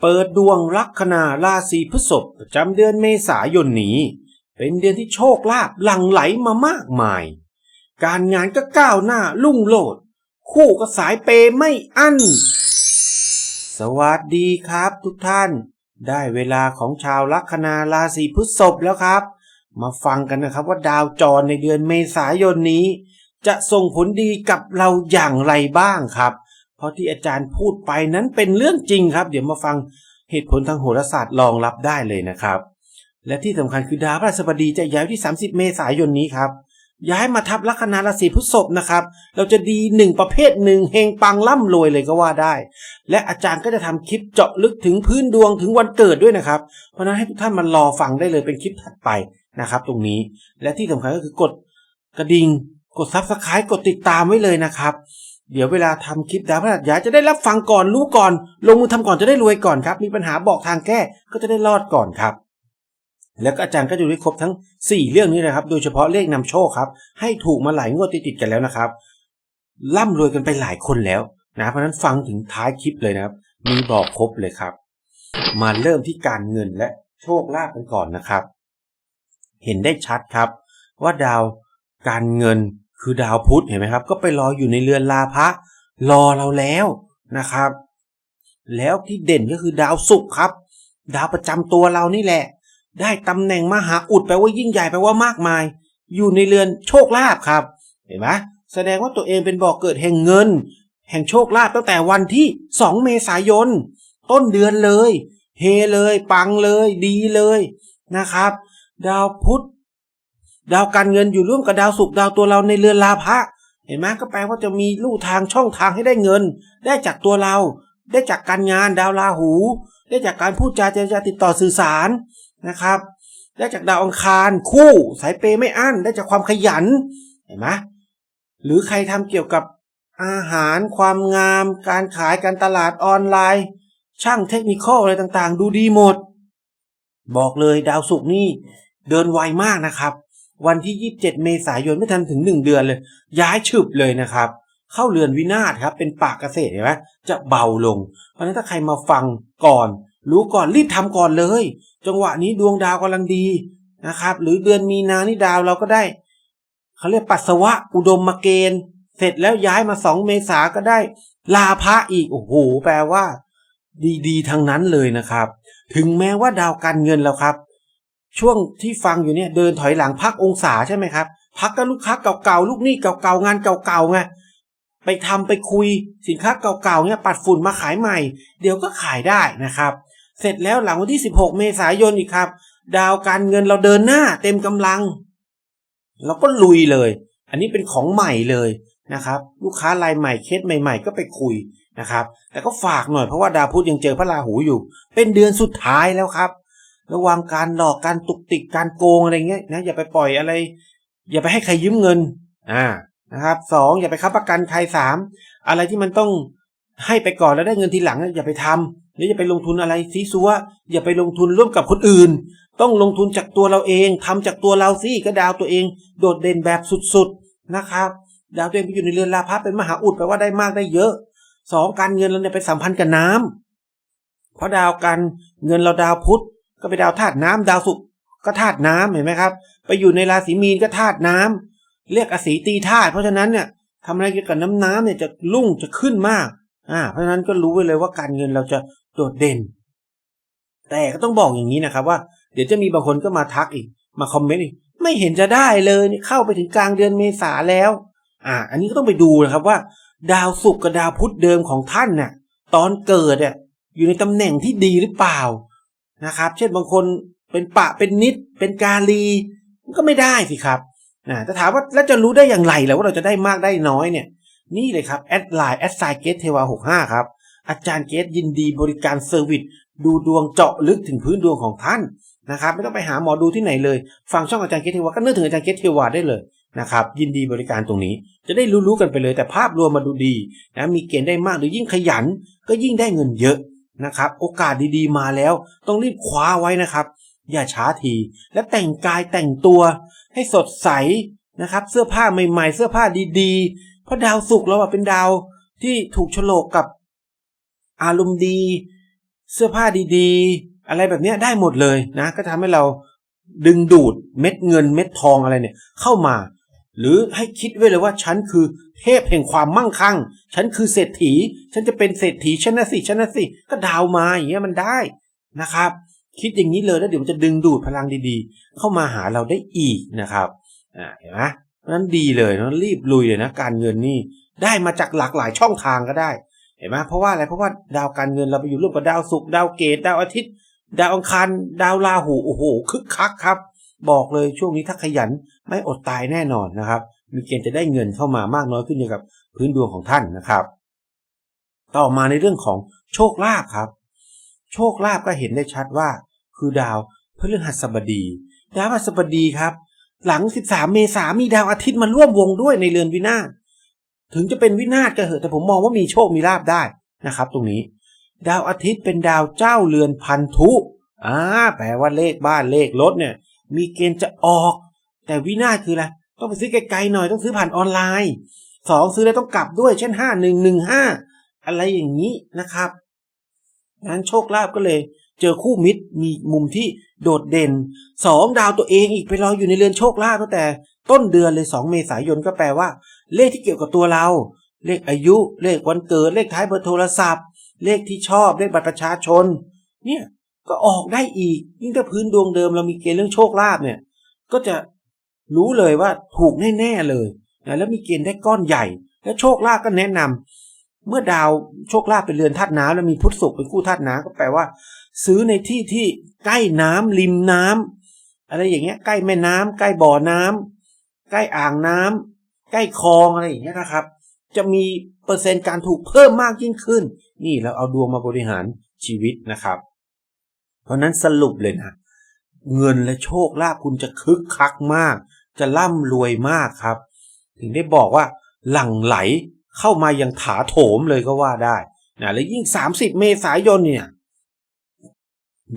เปิดดวงลัคนาราศีพฤษภประจำเดือนเมษายนนี้ เป็นเดือนที่โชคลาภหลั่งไหลมามากมาย การงานก็ก้าวหน้าลุ่งโลด คู่ก็สายเปไม่อั้น สวัสดีครับทุกท่าน ได้เวลาของชาวลัคนาราศีพฤษภแล้วครับ มาฟังกันนะครับว่าดาวจรในเดือนเมษายนนี้ จะส่งผลดีกับเราอย่างไรบ้างครับ เพราะที่อาจารย์พูดไปนั้นเป็นเรื่องจริงครับ เดี๋ยวมาฟังเหตุผลทางโหราศาสตร์รองรับได้เลยนะครับ และที่สำคัญคือดาวพฤหัสบดีจะย้ายที่ 30 เมษายนนี้ครับ ย้ายมาทับลัคนาราศีพฤษภนะครับ เราจะดีหนึ่งประเภทหนึ่งเฮงปังร่ำรวยเลยก็ว่าได้ และอาจารย์ก็จะทำคลิปเจาะลึกถึงพื้นดวงถึงวันเกิดด้วยนะครับ เพราะฉะนั้นให้ทุกท่านมารอฟังได้เลยเป็นคลิปถัดไปนะครับ ตรงนี้ และที่สำคัญก็คือกดกระดิ่งกดซับสไครต์กดติดตามไว้เลยนะครับ เดี๋ยวเวลาทำคลิปดาวพฤหัสย้ายจะได้รับฟังก่อนรู้ก่อน ลงมือทำก่อนจะได้รวยก่อนครับ มีปัญหาบอกทางแก้ก็จะได้รอดก่อนครับ แล้วก็อาจารย์ก็จะได้ครบทั้ง 4 เรื่องนี้นะครับ โดยเฉพาะเลขนำโชคครับ ให้ถูกมาหลายงวดติดๆกันแล้วนะครับ ร่ำรวยกันไปหลายคนแล้วนะเพราะฉะนั้นฟังถึงท้ายคลิปเลยนะครับ มีบอกครบเลยครับ มาเริ่มที่การเงินและโชคลาภกันก่อนนะครับ เห็นได้ชัดครับ ว่าดาวการเงิน คือดาวพุธเห็นไหมครับ ก็ไปรออยู่ในเรือนลาภะรอเราแล้วนะครับ แล้วที่เด่นก็คือดาวศุกร์ครับ ดาวประจำตัวเรานี่แหละ ได้ตำแหน่งมหาอุดแปลว่ายิ่งใหญ่แปลว่ามากมาย อยู่ในเรือนโชคลาภครับ เห็นไหมแสดงว่าตัวเองเป็นบ่อกเกิดแห่งเงิน แห่งโชคลาภตั้งแต่วันที่ 2 เมษายน ต้นเดือนเลย เฮเลย ปังเลย ดีเลยนะครับ ดาวพุธ ดาวการเงินอยู่ร่วมกับดาวศุกดาวตัวเราในเรือนลาภะเห็นไหมก็แปลว่าจะมีลู่ทางช่องทางให้ได้เงิน ได้จากตัวเรา ได้จากการงานดาวราหู ได้จากการพูดจาเจรจาติดต่อสื่อสารนะครับ ได้จากดาวอังคารคู่ สายเปยไม่อั้นได้จากความขยันเห็นไหมหรือใครทำเกี่ยวกับอาหารความงาม การขายการตลาดออนไลน์ ช่างเทคนิคอะไรต่างๆ ดูดีหมด บอกเลยดาวศุกร์นี่เดินไวมากนะครับ วันที่ 27 เมษายนไม่ทันถึง 1 เดือนเลย ย้ายฉึบเลยนะครับ เข้าเรือนวินาศครับ เป็นปากเกษตรเห็นไหมจะเบาลง เพราะฉะนั้นถ้าใครมาฟังก่อน รู้ก่อนรีบทำก่อนเลย จังหวะนี้ดวงดาวกำลังดีนะครับ หรือเดือนมีนานี่ดาวเราก็ได้เขาเรียกปัสสาวะอุดมมาเกณฑ์ เสร็จแล้วย้ายมา2เมษาก็ได้ ลาพระอีกโอ้โหแปลว่า ดีๆทั้งนั้นเลยนะครับ ถึงแม้ว่าดาวการเงินแล้วครับ ช่วงที่ฟังอยู่เนี่ยเดินถอยหลังพักองศาใช่ไหมครับ พักก็ลูกค้าเก่าๆลูกหนี้เก่าๆงานเก่าๆไงไปทำไปคุยสินค้าเก่าๆเนี่ยปัดฝุ่นมาขายใหม่ เดี๋ยวก็ขายได้นะครับ เสร็จแล้วหลังวันที่ 16 เมษายนอีกครับ ดาวการเงินเราเดินหน้าเต็มกำลังเราก็ลุยเลย อันนี้เป็นของใหม่เลยนะครับ ลูกค้ารายใหม่เคสใหม่ ๆ ก็ไปคุยนะครับแต่ก็ฝากหน่อยเพราะว่าดาวพุธยังเจอพระราหูอยู่ เป็นเดือนสุดท้ายแล้วครับ ระวังการหลอกการตุกติกการโกงอะไรเงี้ยนะอย่าไปปล่อยอะไร อย่าไปให้ใครยืมเงินอ่านะครับสองอย่าไปค้ำประกันใครสามอะไรที่มันต้องให้ไปก่อนแล้วได้เงินทีหลังอย่าไปทำหรืออย่าไปลงทุนอะไรซีซัวอย่าไปลงทุนร่วมกับคนอื่น ต้องลงทุนจากตัวเราเองทำจากตัวเราสิก็ดาวตัวเอง โดดเด่นแบบสุดๆนะครับดาวตัวเองไปอยู่ในเรือนลาภะเป็นมหาอุดแปลว่าได้มากได้เยอะสองการเงินเราเนี่ยไปสัมพันธ์กับน้ำเพราะดาวการเงินเราดาวพุธ ก็ไปดาวธาตุน้ำดาวศุกร์ก็ธาตุน้ำเห็นไหมครับ ไปอยู่ในราศีมีนก็ธาตุน้ำเรียกอสีตีธาตุเพราะฉะนั้นเนี่ยทำอะไรเกี่ยวกับน้ำน้ำเนี่ยจะรุ่งจะขึ้นมากอ่าเพราะฉะนั้นก็รู้ไว้เลยว่าการเงินเราจะโดดเด่น แต่ก็ต้องบอกอย่างนี้นะครับว่า เดี๋ยวจะมีบางคนก็มาทักอีก มาคอมเมนต์อีกไม่เห็นจะได้เลยเข้าไปถึงกลางเดือนเมษาแล้ว อ่า อันนี้ก็ต้องไปดูนะครับว่า ดาวศุกร์กับดาวพุธเดิมของท่านน่ะ ตอนเกิดเนี่ยอยู่ในตำแหน่งที่ดีหรือเปล่า นะครับ เช่นบางคนเป็นปะเป็นนิด เป็นกาลีมันก็ไม่ได้สิครับนะแต่ถามว่าแล้วจะรู้ได้อย่างไรแล้วว่าเราจะได้มากได้น้อยเนี่ย นี่เลยครับแอดไลน์แอดไซเกตเทวาหกห้าครับ อาจารย์เกตยินดีบริการเซอร์วิสดูดวงเจาะลึกถึงพื้นดวงของท่านนะครับ ไม่ต้องไปหาหมอดูที่ไหนเลย ฟังช่องอาจารย์เกตเทวาก็นึกถึงอาจารย์เกตเทวาได้เลยนะครับ ยินดีบริการตรงนี้ จะได้รู้ๆกันไปเลย แต่ภาพรวมมาดูดีนะมีเกณฑ์ได้มากหรือยิ่งขยัน ก็ยิ่งได้เงินเยอะ นะครับ โอกาสดีๆมาแล้ว ต้องรีบคว้าไว้นะครับ อย่าช้าทีและแต่งกายแต่งตัว ให้สดใสนะครับ เสื้อผ้าใหม่ ๆ เสื้อผ้าดีๆ เพราะดาวศุกร์เราอะเป็นดาวที่ถูกโฉลกกับอารมณ์ดี เสื้อผ้าดีๆ อะไรแบบนี้ได้หมดเลยนะ ก็ทำให้เราดึงดูดเม็ดเงินเม็ดทองอะไรเนี่ย เข้ามา หรือให้คิดไว้เลยว่าฉันคือเทพแห่งความมั่งคั่ง ฉันคือเศรษฐี ฉันจะเป็นเศรษฐีชนะสิชนะสิก็ดาวมาอย่างเงี้ยมันได้นะครับ คิดอย่างนี้เลยแล้วเดี๋ยวมันจะดึงดูดพลังดีๆ เข้ามาหาเราได้อีกนะครับอ่าเห็นไหมเพราะฉะนั้นดีเลยนะรีบลุยเลยนะการเงินนี่ได้มาจากหลากหลายช่องทางก็ได้เห็นไหมเพราะว่าอะไรเพราะว่าดาวการเงินเราไปอยู่ร่วมกับดาวศุกร์ดาวเกตดาวอาทิตย์ ดาวอังคารดาวราหูโอ้โหคึกคักครับ บอกเลยช่วงนี้ถ้าขยัน ไม่อดตายแน่นอนนะครับ มีเกณฑ์จะได้เงินเข้ามามากน้อยขึ้นอยู่กับพื้นดวงของท่านนะครับ ต่อมาในเรื่องของโชคลาภครับ โชคลาภก็เห็นได้ชัดว่า คือดาวพฤหัสบดี ดาวพฤหัสบดีครับ หลัง 13 เมษามีดาวอาทิตย์มาร่วมวงด้วยในเรือนวินาศถึงจะเป็นวินาศก็เหอะแต่ผมมองว่ามีโชคมีลาภได้นะครับ ตรงนี้ ดาวอาทิตย์เป็นดาวเจ้าเรือนพันธุอ่าแปลว่าเลขบ้านเลขรถเนี่ย มีเกณฑ์จะออก แต่วินาศคืออะไรต้องไปซื้อไกลๆหน่อยต้องซื้อผ่านออนไลน์สองซื้อแล้วต้องกลับด้วยเช่นห้าหนึ่งหนึ่งห้าอะไรอย่างนี้นะครับงั้นโชคลาภก็เลย เจอคู่มิตรมีมุมที่โดดเด่นสองดาวตัวเองอีกไปรออยู่ในเรือนโชคลาภตั้งแต่ต้นเดือนเลยสองเมษายนก็แปลว่า เลขที่เกี่ยวกับตัวเรา เลขอายุเลขวันเกิดเลขท้ายเบอร์โทรศัพท์ เลขที่ชอบเลขบัตรประชาชน เนี่ยก็ออกได้อีกยิ่งถ้าพื้นดวงเดิมเรามีเกณฑ์เรื่องโชคลาภเนี่ย ก็จะ รู้เลยว่าถูกแน่ๆเลยนะแล้วมีเกณฑ์ได้ก้อนใหญ่ แล้วโชคลาภก็แนะนำเมื่อดาวโชคลาภเป็นเรือนธาตุน้ำแล้วมีพุทธศุกร์เป็นคู่ธาตุน้ำก็แปลว่า ซื้อในที่ที่ใกล้น้ำริมน้ำอะไรอย่างเงี้ยใกล้แม่น้ำใกล้บ่อน้ำใกล้อ่างน้ำใกล้คลองอะไรอย่างเงี้ยนะครับ จะมีเปอร์เซ็นต์การถูกเพิ่มมากยิ่งขึ้น นี่เราเอาดวงมาบริหารชีวิตนะครับ เพราะนั้นสรุปเลยนะเงินและโชคลาภคุณจะคึกคักมาก จะร่ำรวยมากครับ ถึงได้บอกว่าหลั่งไหลเข้ามายังถาโถมเลยก็ว่าได้นะและยิ่ง 30 เมษายนเนี่ย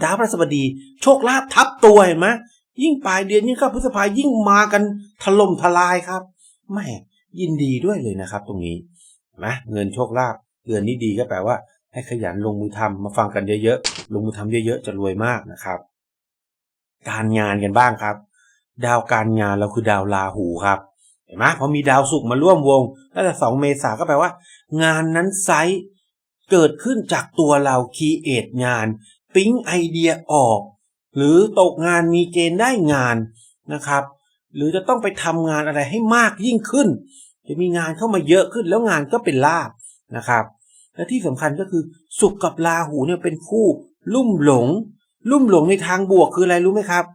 ดาวพฤหัสบดี โชคลาภทับตัวเห็นไหมยิ่งปลายเดือนยิ่งเข้าพฤษภายิ่งมากันถล่มทลายครับแม่ยินดีด้วยเลยนะครับ ตรงนี้นะเงินโชคลาภเดือนนี้ดีก็แปลว่า ให้ขยันลงมือทำมาฟังกันเยอะๆลงมือทำเยอะ ๆ จะรวยมากนะครับ การงานกันบ้างครับ ดาวการงานเราคือดาวราหูครับเห็นไหมพอมีดาวศุกร์มาร่วมวงตั้งแต่สองเมษาก็แปลว่า งานนั้นไซส์เกิดขึ้นจากตัวเราคีเอทงาน ปิ๊งไอเดียออก หรือตกงานมีเกณฑ์ได้งานนะครับ หรือจะต้องไปทำงานอะไรให้มากยิ่งขึ้น จะมีงานเข้ามาเยอะขึ้นแล้วงานก็เป็นลาบนะครับ และที่สำคัญก็คือสุขกับราหูเนี่ยเป็นคู่ ลุ่มหลง ลุ่มหลงในทางบวกคืออะไรรู้ไหมครับ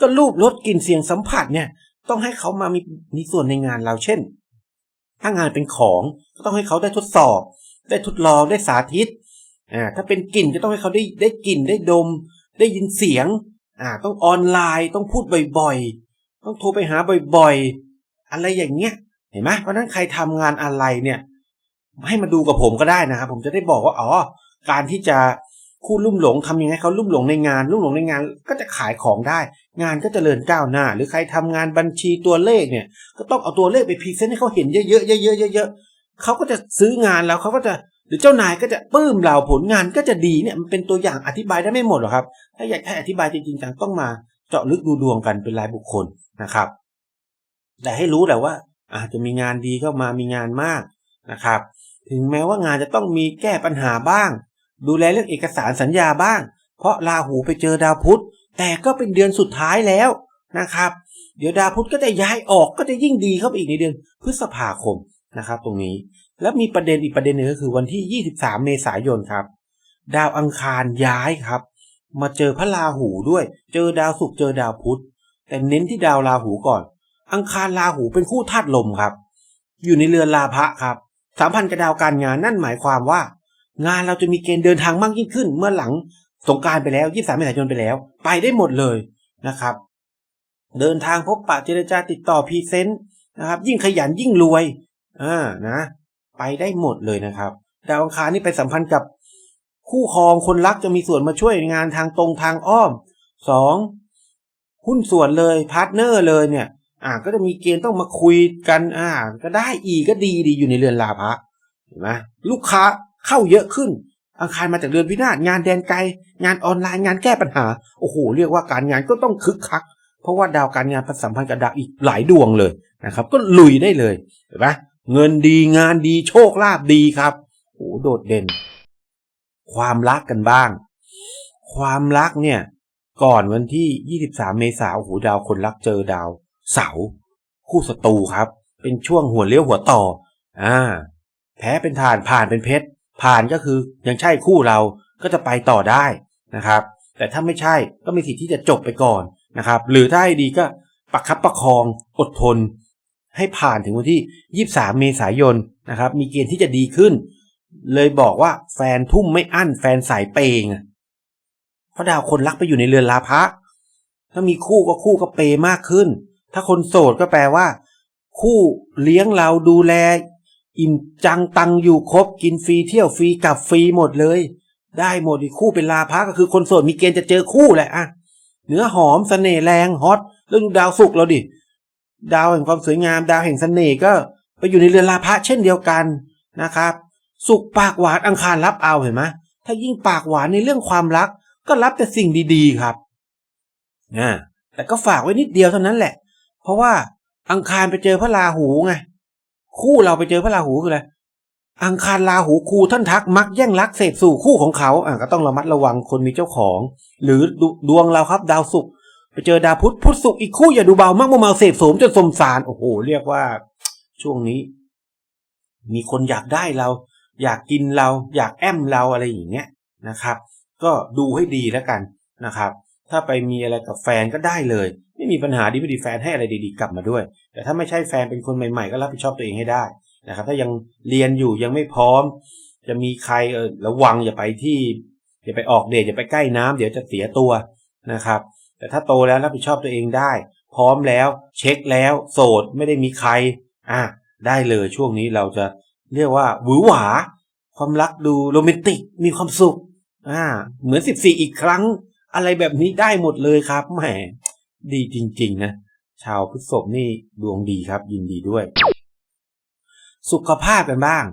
ก็รูปลดกลิ่นเสียงสัมผัสเนี่ย ต้องให้เขามามีมีส่วนในงานเราเช่น ถ้างานเป็นของก็ต้องให้เขาได้ทดสอบ ได้ทดลองได้สาธิตอ่าถ้าเป็นกลิ่นก็ต้องให้เขาได้ได้กลิ่นได้ดม ได้ยินเสียงอ่าต้องออนไลน์ต้องพูดบ่อยๆ ต้องโทรไปหาบ่อยๆ อะไรอย่างเงี้ยเห็นไหมเพราะฉะนั้นใครทำงานอะไรเนี่ย ให้มาดูกับผมก็ได้นะครับ ผมจะได้บอกว่าอ๋อการที่จะ คู่ลุ่มหลงทำยังไงเขาลุ่มหลงในงานลุ่มหลงในงานก็จะขายของได้ งานก็จเจริญก้าวหน้า หรือใครทำงานบัญชีตัวเลขเนี่ย ก็ต้องเอาตัวเลขไปพรีเซนต์ให้เขาเห็นเยอะๆเยอะๆเยอะๆเขาก็จะซื้องานแล้วเขาก็จะหรือเจ้านายก็จะปลื้มเราผลงานก็จะดีเนี่ยมันเป็นตัวอย่างอธิบายได้ไม่หมดหรอกครับ ถ้าอยากให้อธิบายจริงๆจังต้องมาเจาะลึกดูดวงกันเป็นรายบุคคลนะครับ แต่ให้รู้แหละว่า อาจจะมีงานดีเข้ามามีงานมากนะครับ ถึงแม้ว่างานจะต้องมีแก้ปัญหาบ้าง ดูแลเรื่องเอกสารสัญญาบ้าง เพราะราหูไปเจอดาวพุธ แต่ก็เป็นเดือนสุดท้ายแล้วนะครับ เดี๋ยวดาวพุธก็จะย้ายออกก็จะยิ่งดีเข้าไปอีกในเดือนพฤษภาคมนะครับ ตรงนี้ แล้วมีประเด็นอีกประเด็นหนึ่งก็คือวันที่ 23 เมษายนครับ ดาวอังคารย้ายครับ มาเจอพระราหูด้วย เจอดาวศุกร์เจอดาวพุธ แต่เน้นที่ดาวราหูก่อน อังคารราหูเป็นคู่ธาตุลมครับ อยู่ในเรือนลาภะครับสามพันกับดาวการงานนั่นหมายความว่า งานเราจะมีเกณฑ์เดินทางมากยิ่งขึ้น เมื่อหลังสงการไปแล้ว 23เมษายนไปแล้ว ไปได้หมดเลยนะครับ เดินทางพบปะเจรจาติดต่อพรีเซนต์นะครับ ยิ่งขยันยิ่งรวยอ่านะ ไปได้หมดเลยนะครับ ดาวอังคารนี่ไปสัมพันธ์กับคู่ครองคนรักจะมีส่วนมาช่วยงานทางตรงทางอ้อมสองหุ้นส่วนเลยพาร์ทเนอร์เลยเนี่ย อ่าก็จะมีเกณฑ์ต้องมาคุยกันอ่า ก็ได้อีกก็ดีดีอยู่ในเรือนลาภะเห็นไหมลูกค้า เข้าเยอะขึ้น อังคารมาจากเดือนวินาศงานแดนไกล งานออนไลน์งานแก้ปัญหา โอ้โห เรียกว่าการงานก็ต้องคึกคัก เพราะว่าดาวการงานผสมพันธ์กับดาวอีกหลายดวงเลยนะครับ ก็ลุยได้เลยเห็นไหมเงินดีงานดีโชคลาภดีครับโอ้โหโดดเด่น ความรักกันบ้าง ความรักเนี่ย ก่อนวันที่ 23 เมษายนโอ้โหดาวคนรักเจอดาว เสาคู่ศัตรูครับ เป็นช่วงหัวเลี้ยวหัวต่อ อ่า แพ้เป็นฐานผ่านเป็นเพชร ผ่านก็คือยังใช่คู่เราก็จะไปต่อได้นะครับ แต่ถ้าไม่ใช่ก็มีสิทธิ์ที่จะจบไปก่อนนะครับ หรือถ้าให้ดีก็ประคับประคองอดทน ให้ผ่านถึงวันที่ 23 เมษายนนะครับ มีเกณฑ์ที่จะดีขึ้น เลยบอกว่าแฟนทุ่มไม่อั้นแฟนสายเปงเพราะดาวคนรักไปอยู่ในเรือนลาภะถ้ามีคู่ก็คู่ก็เปย์มากขึ้น ถ้าคนโสดก็แปลว่า คู่เลี้ยงเราดูแล อิ่มจังตังอยู่ครบกินฟรีเที่ยวฟรีกลับฟรีหมดเลย ได้หมดอีกคู่เป็นลาภะก็คือคนโสดมีเกณฑ์จะเจอคู่แหละอะเนื้อหอมเสน่ห์แรงฮอตแล้วดูดาวศุกเราดิดาวแห่งความสวยงาม ดาวแห่งเสน่ห์ก็ ไปอยู่ในเรือนลาภะเช่นเดียวกันนะครับ สุขปากหวานอังคารรับเอาเห็นไหมถ้ายิ่งปากหวานในเรื่องความรัก ก็รับแต่สิ่งดีๆครับนะแต่ก็ฝากไว้นิดเดียวเท่านั้นแหละ เพราะว่าอังคารไปเจอพระราหูไง คู่เราไปเจอพระราหูคืออะไรอังคารราหูคู่ท่านทักมักแย่งรักเสพสู่คู่ของเขาอะก็ต้องระมัดระวังคนมีเจ้าของ หรือดดวงเราครับ ดาวศุกร์ไปเจอดาวพุธพุธศุกร์อีกคู่อย่าดูเบามากมัวเมาเสพโสมจนสมสารโอ้โหเรียกว่า ช่วงนี้ มีคนอยากได้เรา อยากกินเรา อยากแอมเราอะไรอย่างเงี้ยนะครับ ก็ดูให้ดีแล้วกันนะครับ ถ้าไปมีอะไรกับแฟนก็ได้เลย ม่มีปัญหาดีไม่ดีแฟนให้อะไรดีๆกลับมาด้วย แต่ถ้าไม่ใช่แฟนเป็นคนใหม่ๆ ก็รับผิดชอบตัวเองให้ได้นะครับ ถ้ายังเรียนอยู่ยังไม่พร้อม จะมีใครเออระวังอย่าไปที่อย่าไปออกเดทอย่าไปใกล้น้ำเดี๋ยวจะเสียตัวนะครับ แต่ถ้าโตแล้วรับผิดชอบตัวเองได้ พร้อมแล้วเช็คแล้ว โสดไม่ได้มีใครอะได้เลยช่วงนี้เราจะเรียกว่าหวือหวา ความรักดูโรแมนติกมีความสุขอ่าเหมือนสิบสี่อีกครั้ง อะไรแบบนี้ได้หมดเลยครับแหม ดีจริงๆนะ ชาวพฤษภนี่ดวงดีครับ ยินดีด้วย สุขภาพกันบ้าง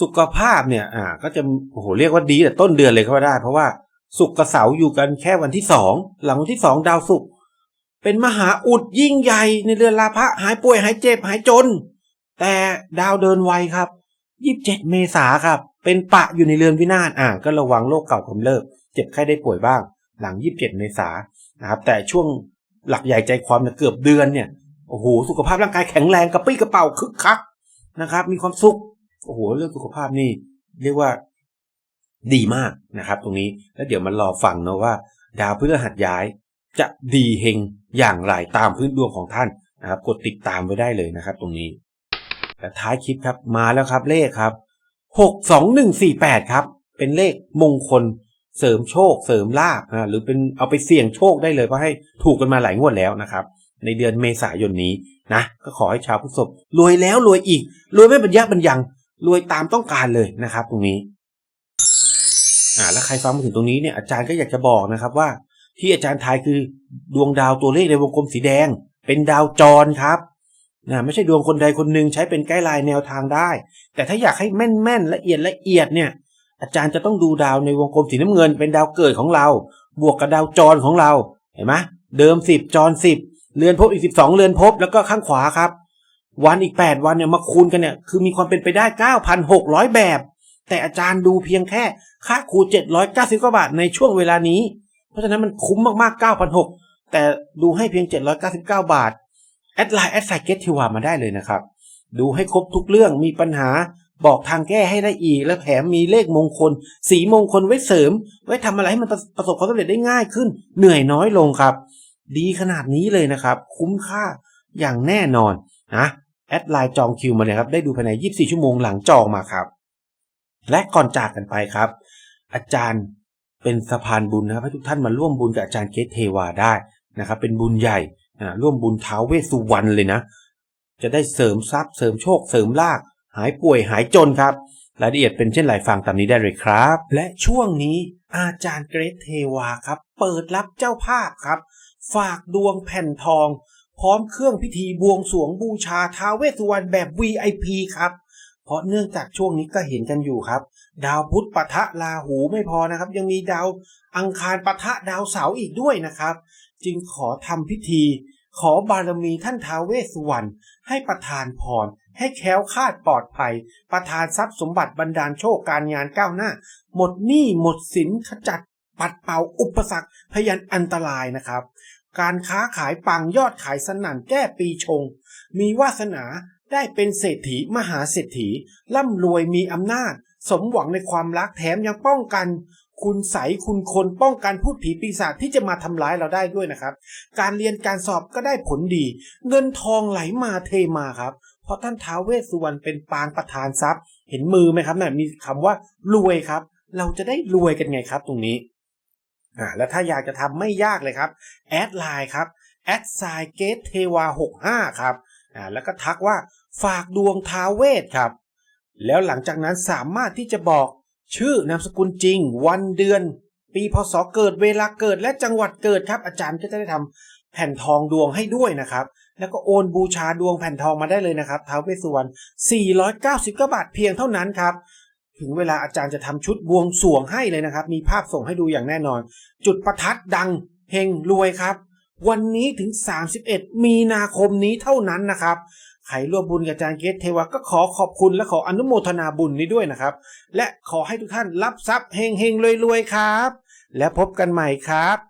สุขภาพเนี่ย อ่า ก็จะโอ้โหเรียกว่าดีแต่ต้นเดือนเลยก็ว่าได้ เพราะว่าสุกกับเสาอยู่กันแค่วันที่สองหลังวันที่สองดาวสุกเป็นมหาอุดยิ่งใหญ่ในเดือนลาภะหายป่วยหายเจ็บหายจน แต่ดาวเดินไวครับยี่สิบเจ็ดเมษาครับ เป็นปะอยู่ในเรือนวินาศอ่าก็ระวังโรคเก่ากำเริบเจ็บไข้ได้ป่วยบ้าง หลังยี่สิบเจ็ดเมษา นะครับแต่ช่วงหลักใหญ่ใจความเนี่ยเกือบเดือนเนี่ยโอ้โหสุขภาพร่างกายแข็งแรงกระปี้กระเป๋าคึกคักนะครับ มีความสุขโอ้โหเรื่องสุขภาพนี่เรียกว่าดีมากนะครับ ตรงนี้แล้วเดี๋ยวมันรอฟังนะว่า ดาวพฤหัสย้ายจะดีเฮงอย่างไรตามพื้นดวงของท่านนะครับ กดติดตามไว้ได้เลยนะครับ ตรงนี้และท้ายคลิปครับมาแล้วครับเลขครับหกสองหนึ่งสี่แปดครับ เป็นเลขมงคล เสริมโชคเสริมลาภนะหรือเป็นเอาไปเสี่ยงโชคได้เลยเพราะให้ถูกกันมาหลายงวดแล้วนะครับ ในเดือนเมษายนนี้นะก็ขอให้ชาวพฤษภรวยแล้วรวยอีก รวยไม่บรรยะบรรยังรวยตามต้องการเลยนะครับ ตรงนี้อ่าแล้วใครฟังมาถึงตรงนี้เนี่ยอาจารย์ก็อยากจะบอกนะครับว่า ที่อาจารย์ทายคือดวงดาวตัวเลขในวงกลมสีแดง เป็นดาวจรครับนะไม่ใช่ดวงคนใดคนหนึ่งใช้เป็นไกด์ไลน์แนวทางได้ แต่ถ้าอยากให้แม่นๆละเอียดละเอียดเนี่ย อาจารย์จะต้องดูดาวในวงกลมสีน้ำเงินเป็นดาวเกิดของเรา บวกกับดาวจรของเรา เห็นไหมเดิมสิบจรสิบเรือนภพอีกสิบสองเรือนภพแล้วก็ข้างขวาครับ วันอีกแปดวันเนี่ยมาคูณกันเนี่ยคือมีความเป็นไปได้เก้าพันหกร้อยแบบ แต่อาจารย์ดูเพียงแค่ค่าครูเจ็ดร้อยเก้าสิบกว่าบาทในช่วงเวลานี้ เพราะฉะนั้นมันคุ้มมากๆเก้าพันหกแต่ดูให้เพียงเจ็ดร้อยเก้าสิบเก้าบาทแอดไลน์แอดไซเกตทิวามาได้เลยนะครับ ดูให้ครบทุกเรื่องมีปัญหา บอกทางแก้ให้ได้อีก และแถมมีเลขมงคล สีมงคลไว้เสริม ไว้ทำอะไรให้มันประประสบความสำเร็จได้ง่ายขึ้น เหนื่อยน้อยลงครับ ดีขนาดนี้เลยนะครับ คุ้มค่าอย่างแน่นอนนะแอดไลน์จองคิวมาเลยครับ ได้ดูภายใน 24 ชั่วโมงหลังจองมาครับ และก่อนจากกันไปครับ อาจารย์เป็นสะพานบุญนะครับให้ทุกท่านมาร่วมบุญกับอาจารย์เกตเทวาได้นะครับ เป็นบุญใหญ่ร่วมบุญท้าวเวสสุวรรณเลยนะ จะได้เสริมทรัพย์เสริมโชคเสริมลาภ หายป่วยหายจนครับ รายละเอียดเป็นเช่นไรฟังตามนี้ได้เลยครับ และช่วงนี้อาจารย์เกรทเทวาครับ เปิดรับเจ้าภาพครับ ฝากดวงแผ่นทอง พร้อมเครื่องพิธีบวงสวงบูชาท้าเวสสุวรรณแบบ VIP ครับพเพราะเนื่องจากช่วงนี้ก็เห็นกันอยู่ครับ ดาวพุธปะทะราหูไม่พอนะครับ ยังมีดาวอังคารปะทะดาวเสาร์อีกด้วยนะครับ จึงขอทำพิธี ขอบารมีท่านท้าเวสสุวรรณให้ประทานพร ให้แค้วคาดปลอดภัย ประทานทรัพย์สมบัติบรรดาลโชคการงานก้าวหน้า หมดหนี้หมดสินขจัด ปัดเป่าอุปสรรคพยันอันตรายนะครับ การค้าขายปังยอดขายสนั่นแก้ปีชง มีวาสนาได้เป็นเศรษฐีมหาเศรษฐี ร่ำรวยมีอำนาจ สมหวังในความรักแถมยังป้องกัน คุณใสคุณคนป้องกันพูดผีปีศาจที่จะมาทำร้ายเราได้ด้วยนะครับ การเรียนการสอบก็ได้ผลดี เงินทองไหลมาเทมาครับ ราะท่านท้าวเวสสุวรรณเป็นปางประธานทรัพย์ เห็นมือไหมครับน่ะมีคำว่ารวยครับ เราจะได้รวยกันไงครับตรงนี้อ่าแล้วถ้าอยากจะทำไม่ยากเลยครับแอดไลน์ครับแอดไซเกตเทวา65ครับอ่าแล้วก็ทักว่าฝากดวงท้าวเวสครับ แล้วหลังจากนั้นสามารถที่จะบอกชื่อนามสกุลจริง วันเดือน ปีพศเกิดเวลาเกิดและจังหวัดเกิดครับ อาจารย์ก็จะได้ทำ แผ่นทองดวงให้ด้วยนะครับ แล้วก็โอนบูชาดวงแผ่นทองมาได้เลยนะครับท้าวเวสสุวรรณ499 บาทเพียงเท่านั้นครับถึงเวลาอาจารย์จะทำชุดบวงสวงให้เลยนะครับ มีภาพส่งให้ดูอย่างแน่นอน จุดประทัดดังเฮงรวยครับ วันนี้ถึง 31 มีนาคมนี้เท่านั้นนะครับใครร่วมบุญกับอาจารย์เกตเทวะก็ขอขอบคุณและขออนุโมทนาบุญนี้ด้วยนะครับ และขอให้ทุกท่านรับทรัพย์เฮงเฮงรวยรวยๆครับ และพบกันใหม่ครับ